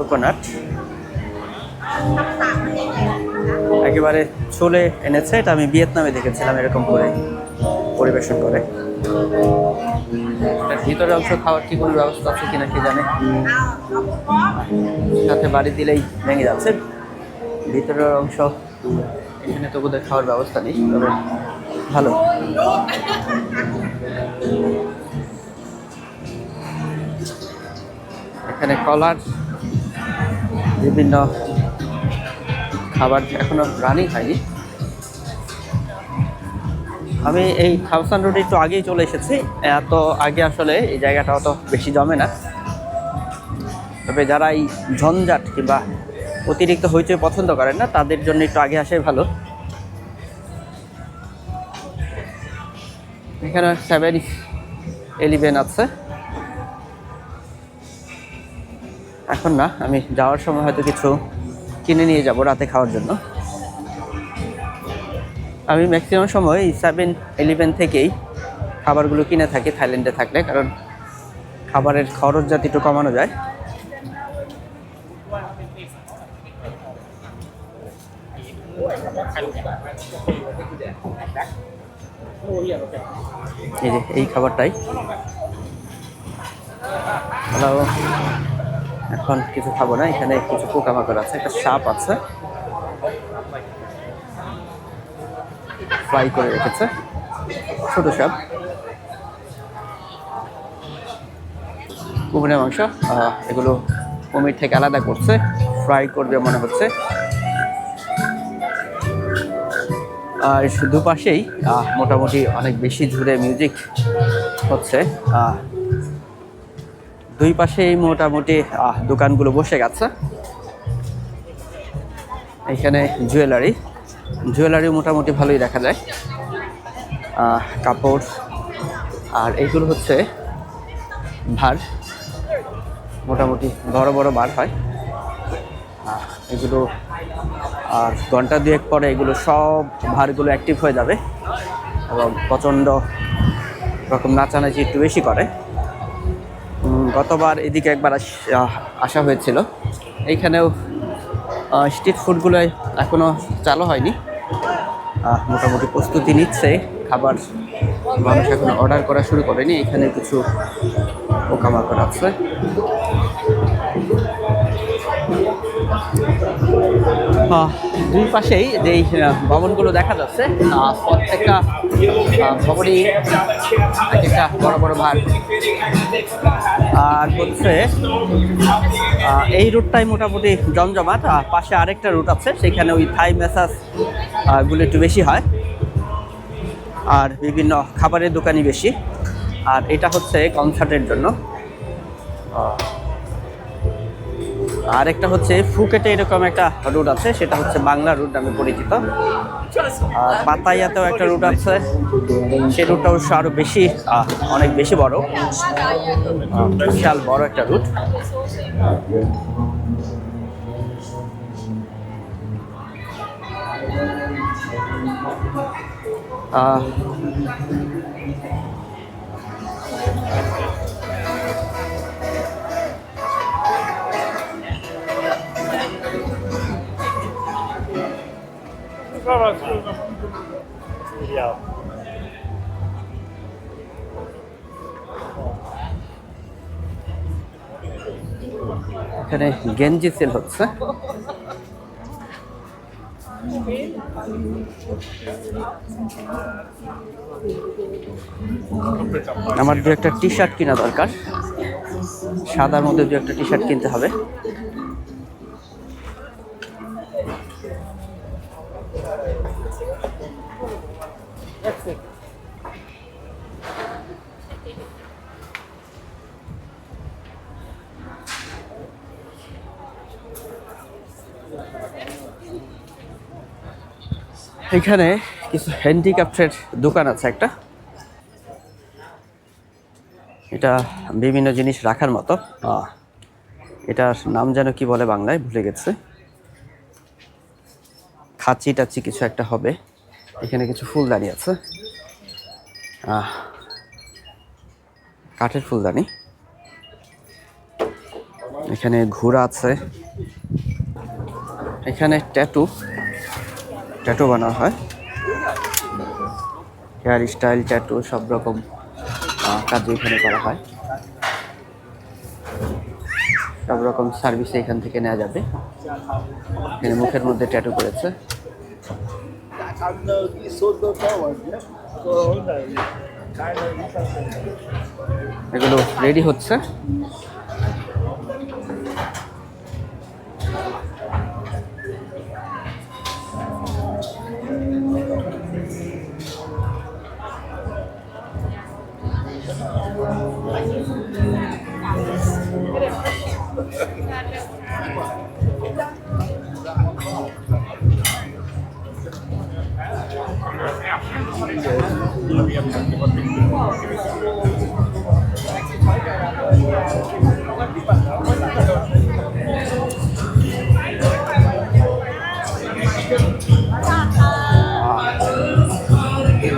Coconut. একেবারে চলে এনেছে। এটা আমি ভিয়েতনামে দেখেছিলাম, এরকম করে পরিবেশন করে। ভিতরে অংশ খাওয়ার কি কোনো ব্যবস্থা আছে কিনা কি জানে? সাথে বাড়ি দিলেই ভেঙে যাচ্ছে। ভিতরের অংশ এখানে তো বোধহয় খাওয়ার ব্যবস্থা নেই, তবে ভালো। এখানে কলার বিভিন্ন খাবার এখনও রানিং হয়নি। আমি এই খাওসান রোডে একটু আগেই চলে এসেছি। এত আগে আসলে এই জায়গাটা অত বেশি জমে না। তবে যারা এই ঝঞ্ঝাট কিংবা অতিরিক্ত হইচই পছন্দ করেন না, তাদের জন্য একটু আগে আসাই ভালো। এখানে সেভেন এলিভেন আছে। এখন না, আমি যাওয়ার সময় হয়তো কিছু কিনে নিয়ে যাব রাতে খাওয়ার জন্য। আমি ম্যাক্সিমাম সময় সেভেন ইলেভেন থেকেই খাবারগুলো কিনে থাকি থাইল্যান্ডে থাকলে, কারণ খাবারের খরচ যাতে একটু কমানো যায়। এই এই খাবারটাই। হ্যালো এখন কিছু খাব না, এখানে কিছু পোকামাকড় আছে, একটা সাপ আছে। ফ্রাই করে রেখেছে। ছোট সাপ। কুমিরের মাংস এগুলো কুমির থেকে আলাদা করছে ফ্রাই করবে মনে হচ্ছে। আর দুপাশেই মোটামুটি অনেক বেশি জুড়ে মিউজিক হচ্ছে দুই পাশেই মোটামুটি দোকানগুলো বসে গেছে। এখানে জুয়েলারি। জুয়েলারি মোটামুটি ভালোই দেখা যায়। কাপড়। আর এইগুলো হচ্ছে ভার। মোটামুটি বড় বড় বার হয়। এগুলো আর ঘণ্টা দুয়েক পরে এগুলো সব ভারগুলো অ্যাক্টিভ হয়ে যাবে এবং প্রচণ্ড রকম নাচানাচি একটু বেশি করে। গতবার এদিকে একবার আস- হয়েছিল। এইখানেও স্ট্রিট ফুডগুলো এখনও চালু হয়নি। মোটামুটি প্রস্তুতি নিচ্ছে খাবার মানুষ এখন অর্ডার করা শুরু করেনি এখানে কিছু পোকামাকড় আছে। আহ, দুই পাশেই যেই ভবনগুলো দেখা যাচ্ছে প্রত্যেকটা ভবনই এক একটা বড় বড় ভাগ। আর হচ্ছে এই রুটটাই মোটামুটি জমজমাট পাশে আরেকটা রুট আছে, সেখানে ওই থাই ম্যাসাজগুলো একটু বেশি হয়। আর বিভিন্ন খাবারের দোকানই বেশি। আর এটা হচ্ছে কনসার্টের জন্য। আর একটা হচ্ছে ফুকেটে এরকম একটা রুট আছে সেটা হচ্ছে বাংলা রুট নামে পরিচিত। আর পাতাইয়াতেও একটা রুট আছে সেই রুটটা অবশ্য আরও বেশি অনেক বেশি বড়। বিশাল বড় একটা রুট আহ, এখানে গেঞ্জি সেল হচ্ছে। আমার দু একটা টি শার্ট কেনা দরকার। সাদার মধ্যে দু একটা টি শার্ট কিনতে হবে। এখানে কিছু হ্যান্ডিক্রাফটের দোকান আছে একটা। এটা বিভিন্ন জিনিস রাখার মতো। এটার নাম যেন কি বলে বাংলায়, ভুলে গেছে। খাঁচি টাচি কিছু একটা হবে। এখানে কিছু ফুলদানি আছে। কাঠের ফুলদানি। এখানে ঘোড়া আছে। এখানে ট্যাটু ট্যাটু বানানো হয়। হেয়ার স্টাইল ট্যাটু সব রকম কাজ এখানে করা হয়। সব রকম সার্ভিস এখান থেকে নেওয়া যাবে। এখানে মুখের মধ্যে ট্যাটু করেছে। এগুলো রেডি হচ্ছে।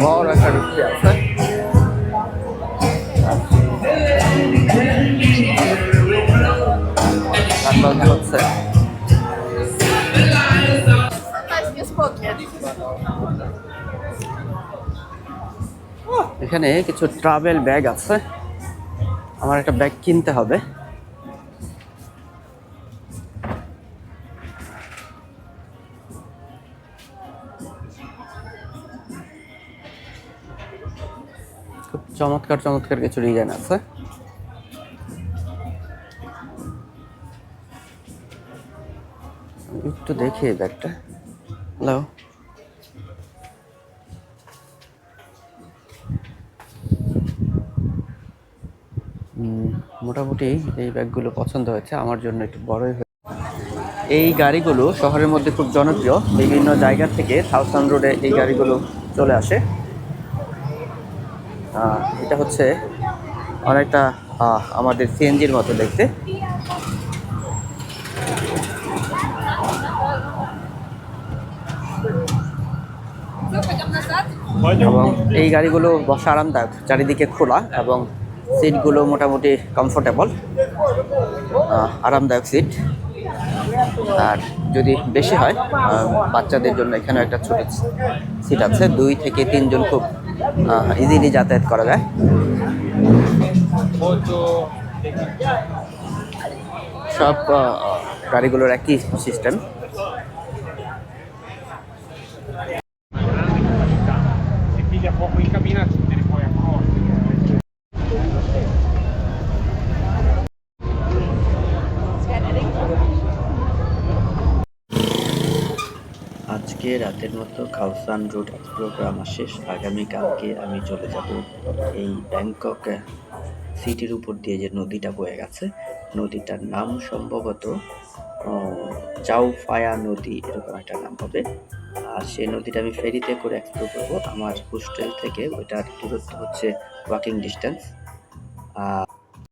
বড় একটা রুটি আছে এখানে কিছু ট্রাভেল ব্যাগ আছে। আমার একটা ব্যাগ কিনতে হবে। খুব চমৎকার চমৎকার কিছু ডিজাইন আছে। দেখি এই ব্যাগটা। হ্যালো মোটামুটি এই ব্যাগগুলো পছন্দ হয়েছে, আমার জন্য একটু বড়ই হয়ে এই গাড়িগুলো শহরের মধ্যে খুব জনপ্রিয়, বিভিন্ন জায়গা থেকে সাউথার্ন রোডে এই গাড়িগুলো চলে আসে। এটা হচ্ছে অনেকটা আমাদের সিএনজির মতো দেখতে। এবং এই গাড়িগুলো বসা আরামদায়ক, চারিদিকে খোলা এবং সিটগুলো মোটামুটি কমফোর্টেবল আরামদায়ক সিট। আর যদি বেশি হয় বাচ্চাদের জন্য এখানে একটা ছোট সিট আছে। দুই থেকে তিনজন খুব ইজিলি যাতায়াত করা যায়। সব গাড়িগুলোর একই সিস্টেম আজকে রাতের মতো খাউসান রোড প্রোগ্রাম শেষ আগামীকালকে আমি চলে যাব এই ব্যাংকক সিটির উপর দিয়ে যে নদীটা বয়ে গেছে। নদীটার নাম সম্ভবত চাউফায়া নদী এরকম একটা নাম হবে। আর সেই নদীটা আমি ফেরিতে করে এক্সপ্লোর করব। আমার হোস্টেল থেকে ওইটার দূরত্ব হচ্ছে ওয়াকিং ডিস্টেন্স আর